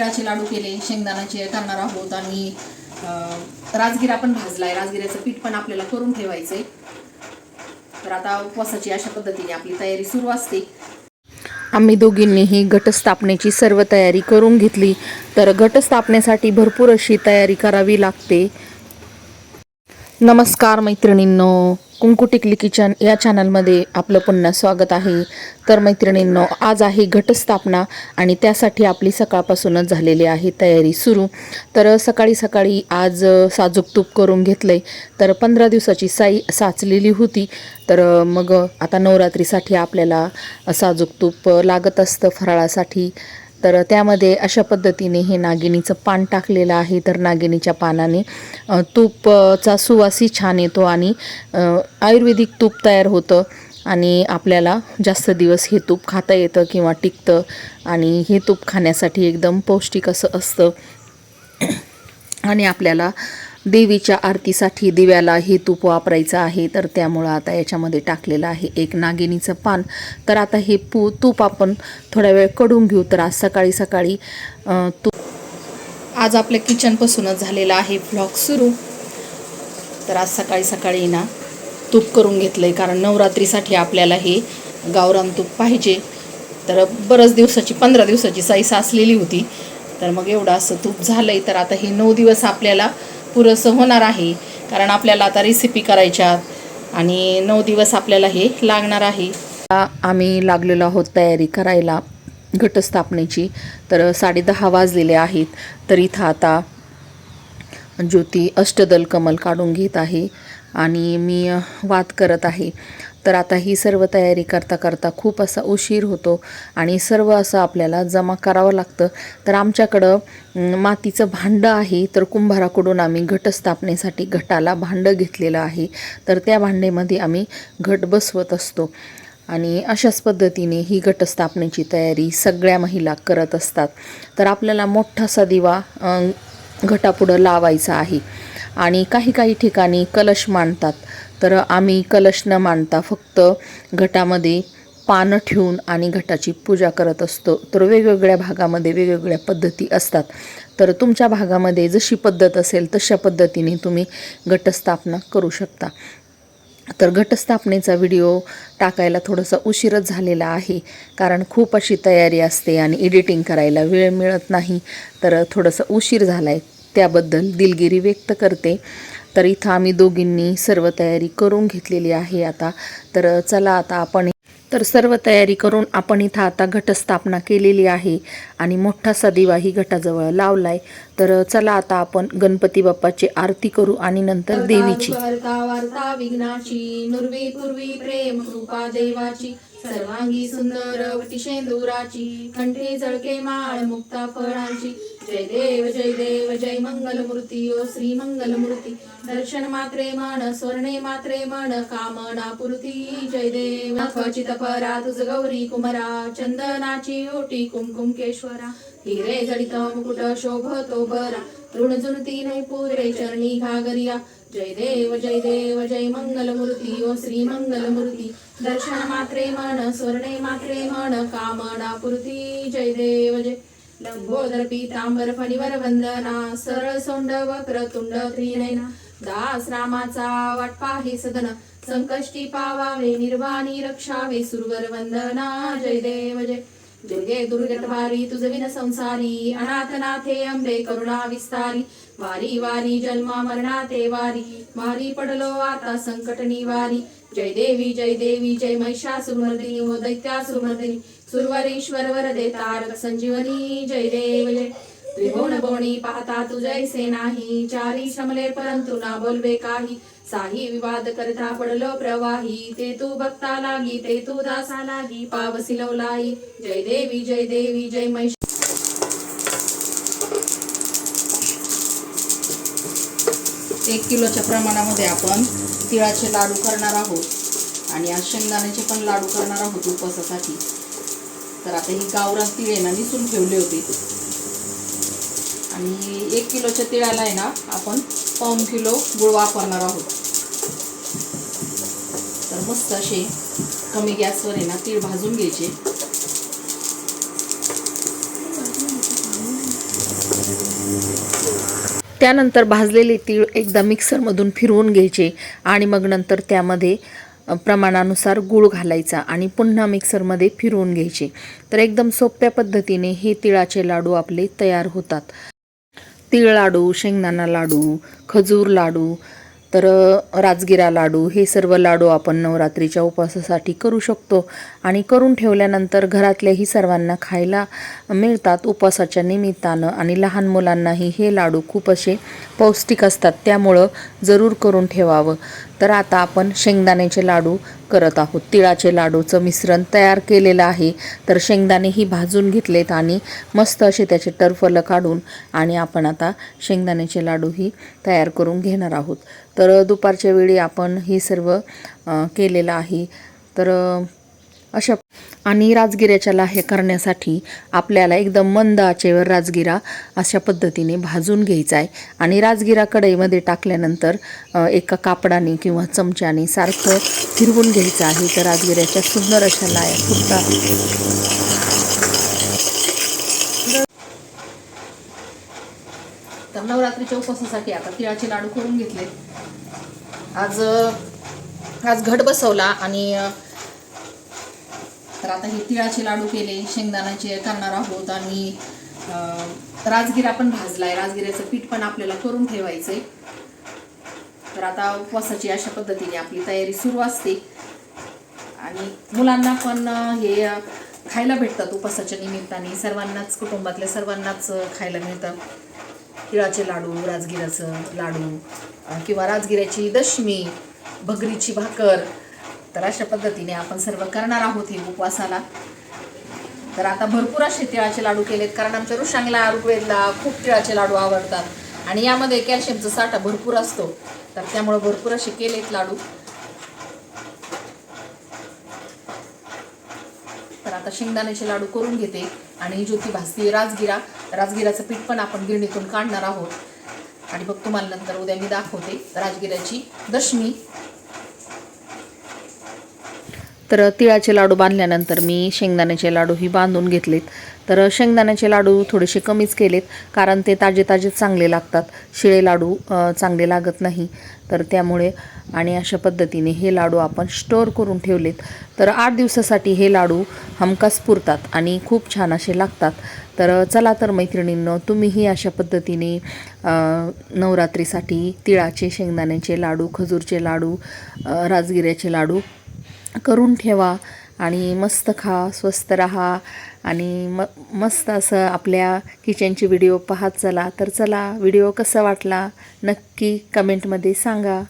तिळाचे लाडू केले शेंगदाण्याचे करणार आहोत आणि राजगिरा पण भाजलाय. राजगिऱ्याचं पीठ पण आपल्याला करून ठेवायचंय. तर आता उपवासाची अशा पद्धतीने आपली तयारी सुरू असते. आम्ही दोघींनीही घटस्थापनेची सर्व तयारी करून घेतली. तर घटस्थापनेसाठी भरपूर अशी तयारी करावी लागते. नमस्कार मैत्रिणींनो. कुंकू टिकली किचन या चॅनलमध्ये आपलं पुन्हा स्वागत आहे. तर मैत्रिणींनो आज आहे घटस्थापना आणि त्यासाठी आपली सकाळपासूनच झालेली आहे तयारी सुरू. तर सकाळी सकाळी आज साजूकतूप साजूक तूप करून तर पंधरा दिवसाची साई साचलेली होती. तर मग आता नवरात्रीसाठी आपल्याला साजूक तूप लागत असतं फराळासाठी. तर त्यामध्ये अशा पद्धतीने हे नागिनीचं पान टाकलेलं आहे. तर नागिनीच्या पानाने तूपचा सुवासही छान येतो आणि आयुर्वेदिक तूप तयार होतं आणि आपल्याला जास्त दिवस हे तूप खाता येतं किंवा टिकतं आणि हे तूप खाण्यासाठी एकदम पौष्टिक असं असतं. आणि आपल्याला देवीच्या आरतीसाठी दिव्याला हे तूप वापरायचं आहे. तर त्यामुळं आता याच्यामध्ये टाकलेलं आहे एक नागिनीचं पान. तर आता हे पू तूप आपण थोडा वेळकडून घेऊ. तर आज सकाळी सकाळी तूप. आज आपल्या किचनपासूनच झालेला आहे ब्लॉग सुरू. तर आज सकाळी सकाळी ना तूप करून घेतलं आहे कारण नवरात्रीसाठी आपल्याला हे गावरान तूप पाहिजे. तर बरंच दिवसाची पंधरा दिवसाची साई साचलेली होती. तर मग एवढं असं तूप झालं आहे तर आता हे नऊ दिवस आपल्याला पुरेसं होणार आहे. कारण आपल्याला आता रेसिपी करायच्या आणि नऊ दिवस आपल्याला हे लागणार आहे. आम्ही लागलेलो आहोत तयारी करायला घटस्थापनेची. तर साडेदहा वाजलेले आहेत. तर इथं आता ज्योती अष्टदल कमल काढून घेत आहे. आणि मी वाद करत आहे. तर आता ही सर्व तयारी करता करता खूप असा उशीर होतो आणि सर्व असं आपल्याला जमा करावं लागतं. तर आमच्याकडं मातीचं भांडं आहे तर कुंभाराकडून आम्ही घटस्थापनेसाठी घटाला भांडं घेतलेलं आहे. तर त्या भांडेमध्ये आम्ही घट बसवत असतो आणि अशाच पद्धतीने ही घटस्थापनेची तयारी सगळ्या महिला करत असतात. तर आपल्याला मोठासा दिवा घटापुढं लावायचा आहे. आणि काही काही ठिकाणी कलश मांडतात. तर आम्ही कलश न मांडता फक्त घटामध्ये पानं ठेवून आणि घटाची पूजा करत असतो. तर वेगवेगळ्या भागामध्ये वेगवेगळ्या पद्धती असतात. तर तुमच्या भागामध्ये जशी पद्धत असेल तशा पद्धतीने तुम्ही घटस्थापना करू शकता. तर घटस्थापनेचा व्हिडिओ टाकायला थोडंसं उशीरच झालेला आहे. कारण खूप अशी तयारी असते आणि एडिटिंग करायला वेळ मिळत नाही. तर थोडंसं उशीर झाला आहे त्याबद्दल दिलगिरी व्यक्त करते. तर इथं आम्ही दोघींनी सर्व तयारी करून घेतलेली आहे आता. तर चला आता आपण तर सर्व तयारी करून आपण इथं आता घटस्थापना केलेली आहे आणि मोठासा दिवा ही घटाजवळ लावलाय. तर चला आता आपण गणपती बाप्पाची आरती करू आणि नंतर देवीची. वार्ता वार्ता विघ्नाची नुर्वी पूर्वी प्रेम कृपा देवाची सर्वांगी सुंदर शेंदुराची कंठी जळके माळ मुक्ता फळांची जय देव जय देव जय मंगलमूर्ती ओ श्री मंगलमूर्ती. दर्शन मात्रे मन स्वर्णे मात्रे मन कामना पुरती जय देव. क्वचित परा तुझ गौरी कुमरा चंदनाची ओटी कुमकुम केश्वरा हिरे जडित मुकुट शोभतो बरा तृणजुनती नाही पुरे चरणी घागरिया. जय देव जय देव जय मंगलमूर्ती ओ श्री मंगलमूर्ती. दर्शन मात्रे मन स्वर्णे मात्रे मन कामना पुरती जय देव जय लंबोदर पीतांबर फणीवर वंदना सरळ सोंड वक्र तुंड त्रिनयना दास रामाचा वाटपा हे सदन संकष्टी पावावे निर्वाणी रक्षावे सुरवर वंदना जय देव जय। दुर्गे दुर्गटवारी तुझ विन संसारी अनाथनाथे अंबे करुणा विस्तारी वारी वारी जन्मा मरणाते वारी मारी पडलो आता संकट निवारी जय देवी जय देवी जय महिषासुरमर्दिनी हो दैत्यासुरमर्दिनी सुरवरेश्वर वर तारक संजीवनी जय देव जय। त्रिभुवन बोणी पाहता तू नाही चारी श्रमले परंतु ना बोलवे काही। साही विवाद करता पडलो प्रवाही ते तू भक्ता लागी ते तू दासा लागी पावसी लवलाई जय देवी जय देवी जय महिष एक किलोच्या प्रमाणामध्ये आपण तिळाचे लाडू करणार आहोत. आणि आज शेंगदाण्याचे पण लाडू करणार आहोत उपवासासाठी. तर आता ही गावरान आहे ना निसून ठेवले होते. आणि एक किलोच्या तिळाला आहे ना आपण पाऊन किलो गुळ वापरणार आहोत. तर मस्त असे कमी गॅसवर आहे ना तीळ भाजून घ्यायचे. त्यानंतर भाजलेले तीळ एकदा मिक्सरमधून फिरवून घ्यायचे आणि मग नंतर त्यामध्ये प्रमाणानुसार गूळ घालायचा आणि पुन्हा मिक्सरमध्ये फिरवून घ्यायचे. तर एकदम सोप्या पद्धतीने हे तिळाचे लाडू आपले तयार होतात. तिळ लाडू शेंगदाणा लाडू खजूर लाडू तर राजगिरा लाडू हे सर्व लाडू आपण नवरात्रीच्या उपवासासाठी करू शकतो. आणि करून ठेवल्यानंतर घरातल्याही सर्वांना खायला मिळतात उपवासाच्या निमित्तानं. आणि लहान मुलांनाही हे लाडू खूप असे पौष्टिक असतात. त्यामुळं जरूर करून ठेवावं. तर आता आपण शेंगदाण्याचे लाडू करत आहोत. तिळाचे लाडूचं मिश्रण तयार केलेलं आहे. तर शेंगदाणेही भाजून घेतलेत आणि मस्त असे त्याचे टरफलं काढून आणि आपण आता शेंगदाण्याचे लाडूही तयार करून घेणार आहोत. तर दुपारच्या वेळी आपण हे सर्व केलेलं आहे. तर अशा आणि राजगिऱ्याच्या लाह्या करण्यासाठी आपल्याला एकदम मंद आचेवर राजगिरा अशा पद्धतीने भाजून घ्यायचा आहे. आणि राजगिरा कढईमध्ये टाकल्यानंतर एका कापडाने किंवा चमच्याने सारखं फिरवून घ्यायचं आहे. तर राजगिऱ्याच्या सुंदर अशा लाया फुटतात. तर नवरात्रीच्या उपवासासाठी आता तिळाचे लाडू करून घेतले आज आज घट बसवला आणि तर आता हे तिळाचे लाडू केले शेंगदाण्याचे करणार आहोत आणि राजगिरा पण भाजला आहे राजगिऱ्याचं पीठ पण आपल्याला करून ठेवायचं आहे तर आता उपवासाची अशा पद्धतीने आपली तयारी सुरू असते. आणि मुलांना पण हे खायला भेटतात उपवासाच्या निमित्ताने. सर्वांनाच कुटुंबातल्या सर्वांनाच खायला मिळतं. तिळाचे लाडू राजगिराचं लाडू किंवा राजगिऱ्याची दशमी भगरीची भाकर तर अशा पद्धतीने आपण सर्व करणार आहोत हे उपवासाला. तर आता भरपूर असे तिळाचे लाडू केलेत कारण आमच्या ऋषांगला ऋग्वेदला खूप तिळाचे लाडू आवडतात. आणि यामध्ये कॅल्शियमचा साठा भरपूर असतो. तर त्यामुळे भरपूर असे केलेत लाडू. तर आता शेंगदाण्याचे लाडू करून घेते. आणि ज्योती भासती राजगिरा. राजगिराचं पीठ पण आपण गिरणीतून काढणार आहोत. आणि मग तुम्हाला नंतर उद्या मी दाखवते राजगिराची दशमी. तर तिळाचे लाडू बांधल्यानंतर मी शेंगदाण्याचे लाडूही बांधून घेतलेत. तर शेंगदाण्याचे लाडू थोडेसे कमीच केलेत कारण ते ताजे ताजे चांगले लागतात. शिळे लाडू चांगले लागत नाही. तर त्यामुळे आणि अशा पद्धतीने हे लाडू आपण स्टोअर करून ठेवलेत. तर आठ दिवसासाठी हे लाडू हमखास पुरतात आणि खूप छान असे लागतात. तर चला तर मैत्रिणींनो तुम्हीही अशा पद्धतीने नवरात्रीसाठी तिळाचे शेंगदाण्याचे लाडू खजूरचे लाडू राजगिऱ्याचे लाडू करून ठेवा आणि मस्त खा स्वस्त राहा आणि म मस्त असं आपल्या किचनचे व्हिडिओ पाहत चला. तर चला व्हिडिओ कसा वाटला नक्की कमेंटमध्ये सांगा.